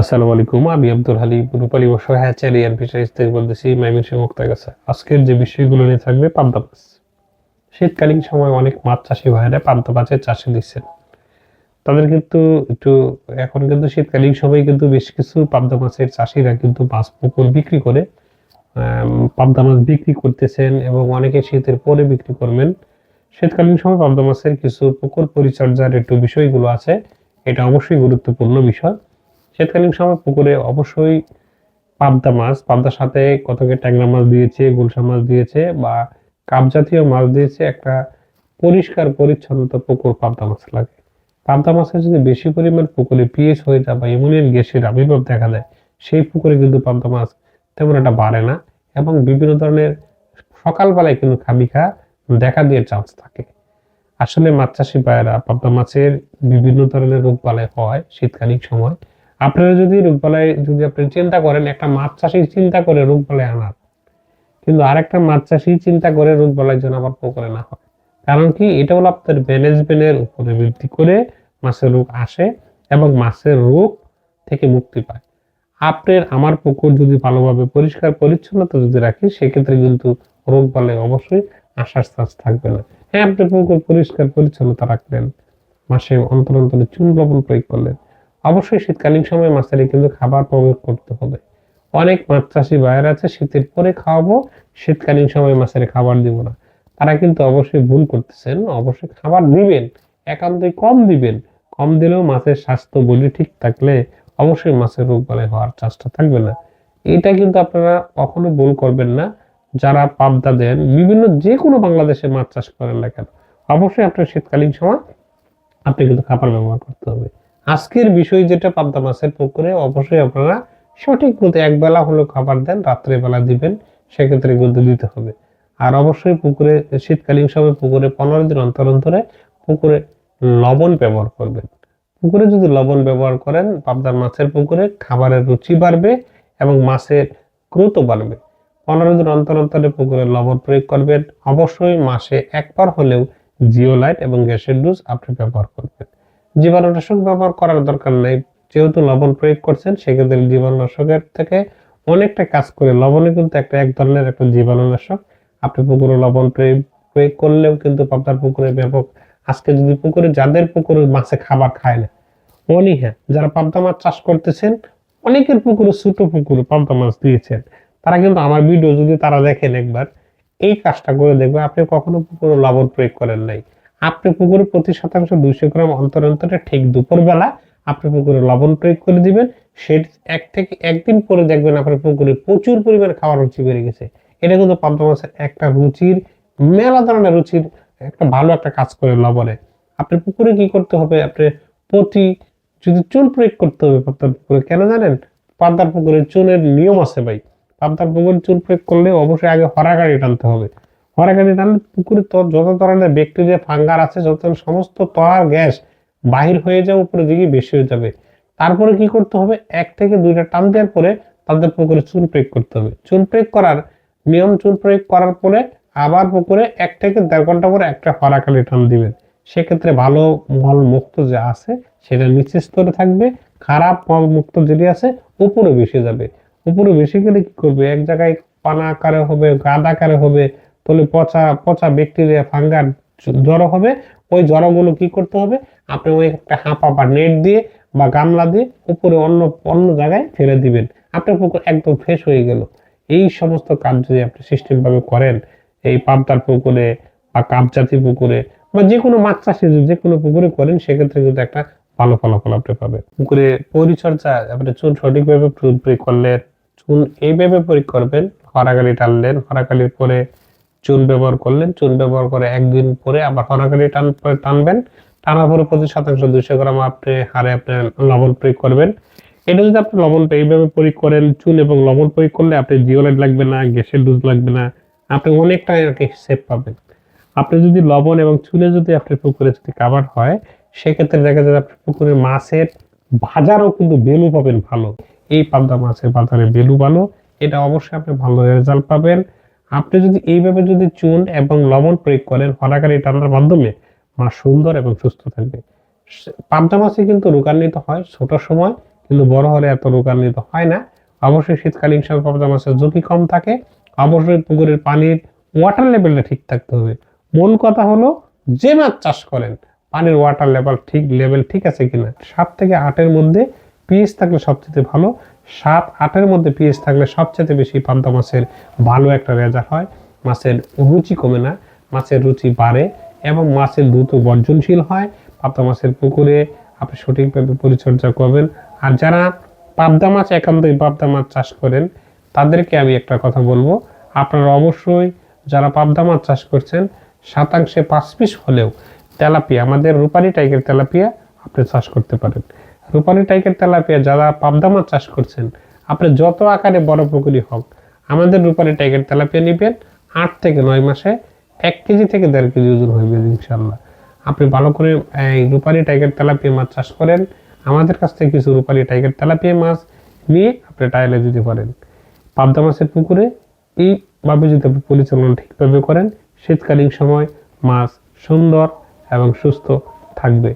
আসসালামু আলাইকুম, আমি আব্দুল হালিম, রূপালী অসহায় চ্যারিয়ার ফিশারিজ থেকে বলতেছি মাইমিন সিং মুক্তার কাছে আজকের যে বিষয়গুলো নিয়ে থাকবে, পাবদা মাছ। শীতকালীন সময় অনেক মাছ চাষি ভাইরা পাবদা মাছের চাষে দিচ্ছেন। তাদের কিন্তু একটু, এখন কিন্তু শীতকালীন সময় কিন্তু বেশ কিছু পাবদা মাছের চাষিরা কিন্তু মাছ পুকুর বিক্রি করে পাবদা মাছ বিক্রি করতেছেন এবং অনেকে শীতের পরে বিক্রি করবেন। শীতকালীন সময় পাবদা মাছের কিছু পুকুর পরিচর্যার একটু বিষয়গুলো আছে, এটা অবশ্যই গুরুত্বপূর্ণ বিষয়। শীতকালীন সময় পুকুরে অবশ্যই পাবদা মাছ, পাবদার সাথে কতকে ট্যাংরা মাছ দিয়েছে, গুলশা মাছ দিয়েছে বা কাপ জাতীয় মাছ দিয়েছে, একটা পরিষ্কার, পরিচ্ছন্নতা পুকুর পাবদা মাছ লাগে। পাবদা মাছের যদি বেশি পরিমাণ পুকুরে পিএইচ হয়ে যায় বা ইমোনিয়ান গ্যাসের আবির্ভাব দেখা যায় সেই পুকুরে কিন্তু পাবদা মাছ তেমন একটা বাড়ে না এবং বিভিন্ন ধরনের সকালবেলায় কিন্তু খামিখা দেখা দিয়ে চান্স থাকে। আসলে মাছ চাষি ভাইয়েরা পাবদা মাছের বিভিন্ন ধরনের রোগ বালাই হয় শীতকালীন সময়। আপনারা যদি রোগবালাই যদি আপনি চিন্তা করেন, একটা মাছ চাষি চিন্তা করে রোগ বালাই আনার কিন্তু আরেকটা মাছ চাষি চিন্তা করে রোগ বালাই যেন আবার পুকুরে না হয়। কারণ কি? এটা হলো আপনার ম্যানেজমেন্টের উপরে ভিত্তি করে মাছের রোগ আসে এবং মাছের রোগ থেকে মুক্তি পায়। আপনার, আমার পুকুর যদি ভালোভাবে পরিষ্কার, পরিচ্ছন্নতা যদি রাখি, সেক্ষেত্রে কিন্তু রোগ বালাই অবশ্যই আসার চান্স থাকবে না। হ্যাঁ আপনি পুকুর পরিষ্কার, পরিচ্ছন্নতা রাখলেন। মাসে অন্তর অন্তরে চুন লবণ প্রয়োগ করলেন। অবশ্যই শীতকালীন সময় মাছের কিন্তু খাবার প্রয়োগ করতে হবে। অনেক মাছ চাষি বাইরে আছে, শীতের পরে খাওয়াবো, শীতকালীন সময় মাছের খাবার দিব না। তারা কিন্তু অবশ্যই ভুল করতেছেন, অবশ্যই খাবার দিবেন, একান্তই কম দিবেন। কম দিলেও মাছের স্বাস্থ্য বলি ঠিক থাকলে অবশ্যই মাছের রোগ বালাই হওয়ার চান্সটা থাকবে না। এটা কিন্তু আপনারা কখনো ভুল করবেন না। যারা পাবদা দেন, বিভিন্ন যে কোনো বাংলাদেশে মাছ চাষ করেন না কেন, অবশ্যই আপনার শীতকালীন সময় আপনি কিন্তু খাবার ব্যবহার করতে হবে। আজকের বিষয় যেটা পাবদা মাছের পুকুরে, অবশ্যই আপনারা সঠিক মতো একবেলা হলেও খাবার দেন, রাত্রেবেলা দিবেন, সেক্ষেত্রে কিন্তু দিতে হবে। আর অবশ্যই পুকুরে, শীতকালীন সময় পুকুরে পনেরো দিন অন্তর অন্তরে পুকুরে লবণ ব্যবহার করবেন। পুকুরে যদি লবণ ব্যবহার করেন পাবদার মাছের পুকুরে খাবারের রুচি বাড়বে এবং মাছের গ্রোথও বাড়বে। পনেরো দিন অন্তর অন্তরে পুকুরে লবণ প্রয়োগ করবেন। অবশ্যই মাসে একবার হলেও জিওলাইট এবং গ্যাসের ডোজ আপনি ব্যবহার করবেন। জীবাণুনাশক ব্যবহার করার দরকার নাই। যেহেতু লবণ প্রয়োগ করছেন, সেক্ষেত্রে জীবাণুনাশকের থেকে অনেকটা কাজ করে লবণে কিন্তু একটা এক ধরনের একটা জীবাণুনাশক। আপনি পুকুরে লবণ প্রয়োগ প্রয়োগ করলেও কিন্তু আপনার পুকুরে ব্যাপক, আজকে যদি পুকুরে যাদের পুকুরে মাছে খাবার খায় না, অনি হ্যাঁ যারা পাবদা মাছ চাষ করতেছেন, অনেকের পুকুরে ছোট পুকুরে পাবদা মাছ দিয়েছেন। তারা কিন্তু আমার ভিডিও যদি তারা দেখেন একবার, এই কাজটা করে দেখবে, আপনি কখনো পুকুরে লবণ প্রয়োগ করেন নাই। আপনি পুকুরে প্রতি শতাংশ দুইশো গ্রাম অন্তর অন্তরে ঠিক দুপুরবেলা আপনি পুকুরে লবণ প্রয়োগ করে দিবেন। সে এক থেকে একদিন পরে দেখবেন আপনার পুকুরে প্রচুর পরিমাণে খাওয়ার রুচি বেড়ে গেছে। এটা কিন্তু পাবদা মাছের একটা রুচির, মেলা ধরনের রুচির একটা ভালো একটা কাজ করে লবণে। আপনার পুকুরে কি করতে হবে? আপনি প্রতি যদি চুন প্রয়োগ করতে হবে পাবদার পুকুরে, কেন জানেন? পাবদার পুকুরে চুনের নিয়ম আছে ভাই। পাবদার পুকুরে চুন প্রয়োগ করলে অবশ্যই আগে হরাগাড়ি টানতে হবে। হরাগাড়ি টানলে পুকুরে তো যত ধরনের ব্যাকটেরিয়া ফাঙ্গার আছে, যত সমস্ত তয়ার গ্যাস বাহির হয়ে যাওয়া উপরে দিকে বেশি হয়ে যাবে। তারপরে কি করতে হবে? এক থেকে দুইটা টান দেওয়ার পরে তাদের পুকুরে চুন প্রয়োগ করতে হবে। চুন প্রয়োগ করার নিয়ম, চুন প্রয়োগ করার পরে আবার পুকুরে এক থেকে দেড় ঘণ্টা পরে একটা হরাকালি টান দিবেন। সেক্ষেত্রে ভালো মল মুক্ত যে আছে, সেটা নিচের স্তরে থাকবে, খারাপ মল মুক্ত যেটি আছে, উপরে বেশি যাবে। উপরে বেশি গেলে কি করবে? এক জায়গায় পানা আকারে হবে, গাদ আকারে হবে তাহলে পচা পচা ব্যাকটেরিয়া ফাঙ্গার জড়ো হবে। ওই জড়োগুলো কি করতে হবে? আপনি ওই একটা হাঁপা বা নেট দিয়ে বা গামলা দিয়ে উপরে অন্য অন্য জায়গায় ফেলে দিবেন। আপনার পুকুর একদম ফ্রেশ হয়ে গেল। এই সমস্ত কাজ যদি আপনি সিস্টেম ভাবে করেন, এই পাবদার পুকুরে বা কাপজাতি পুকুরে বা যে কোনো মাছ চাষে যে কোনো পুকুরে করেন, সেক্ষেত্রে কিন্তু একটা ভালো ফলাফল আপনি পাবেন। পুকুরে পরিচর্যা, আপনি চুন সঠিকভাবে প্রয়োগ করলেন, চুন এইভাবে প্রয়োগ করবেন হরাগালি টানলেন হরাগালির পরে চুন ব্যবহার করলেন চুন ব্যবহার করে একদিন পরে আবার হরাগালি টান টানবেন। টানার পরে প্রতি শতাংশ দুইশো গ্রাম আপনি হারে আপনি লবণ প্রয়োগ করবেন। এটা যদি আপনি লবণ এইভাবে প্রয়োগ করেন চুন এবং লবণ প্রয়োগ করলে আপনি জিওলাইট লাগবে না, গ্যাসের ডোজ লাগবে না, আপনি অনেকটা আর কি সেফ পাবেন। আপনি যদি লবণ এবং চুনে যদি আপনার পুকুরে যদি কাভার হয়, সেক্ষেত্রে দেখা যায় আপনার পুকুরে মাছের বাজারও কিন্তু বেলু পাবেন ভালো। এই পাবদা মাছের বাজারে বেলু ভালো। এটা অবশ্যই আপনি ভালো রেজাল্ট পাবেন। আপনি যদি এইভাবে যদি চুন এবং লবণ প্রয়োগ করেন হরাকারি টানার মাধ্যমে মাছ সুন্দর এবং সুস্থ থাকবে। পাবদা মাছে কিন্তু রোগান্বিত হয় ছোট সময়, কিন্তু বড় হলে এত রোগান্বিত হয় না। অবশ্যই শীতকালীন সময় পাবদা মাছের ঝুঁকি কম থাকে। অবশ্যই পুকুরের পানির ওয়াটার লেভেলটা ঠিক থাকতে হবে। মূল কথা হলো, যে মাছ চাষ করেন, পানির ওয়াটার লেভেল ঠিক লেভেল ঠিক আছে কিনা, সাত থেকে আটের মধ্যে পিএইচ থাকলে সবচেয়ে ভালো, সাত, আটের মধ্যে পিএইচ থাকলে সবচেয়ে বেশি পাবদা মাছের ভালো একটা রেজাল্ট হয়। মাছের রুচি কমে না, মাছের রুচি বাড়ে এবং মাছের দ্রুত বর্জনশীল হয়। পাবদা মাছের পুকুরে আপনি সঠিকভাবে পরিচর্যা করবেন। আর যারা পাবদা মাছ, একান্তই পাবদা মাছ চাষ করেন, তাদেরকে আমি একটা কথা বলব। আপনারা অবশ্যই যারা পাবদা মাছ চাষ করছেন, শতাংশে পাঁচ পিস হলেও তেলাপিয়া, আমাদের রূপালী টাইপের তেলাপিয়া আপনি চাষ করতে পারেন। রূপালী টাইপের তেলাপিয়া যারা পাবদা মাছ চাষ করছেন, আপনি যত আকারে বড় পুকুরি হোক, আমাদের রূপালী টাইপের তেলাপিয়া নেবেন, আট থেকে নয় মাসে এক কেজি থেকে দেড় কেজি ওজন হইবে ইনশাল্লাহ আপনি ভালো করে, এই রূপালী টাইগার তেলাপিয়া মাছ চাষ করেন, আমাদের কাছ থেকে কিছু রূপালী টাইগার তেলাপিয়া মাছ নিয়ে আপনি টাইলে দিতে পারেন পাবদা মাছের পুকুরে এইভাবে যদি আপনি পরিচালনা ঠিকভাবে করেন, শীতকালীন সময় মাছ সুন্দর এবং সুস্থ থাকবে।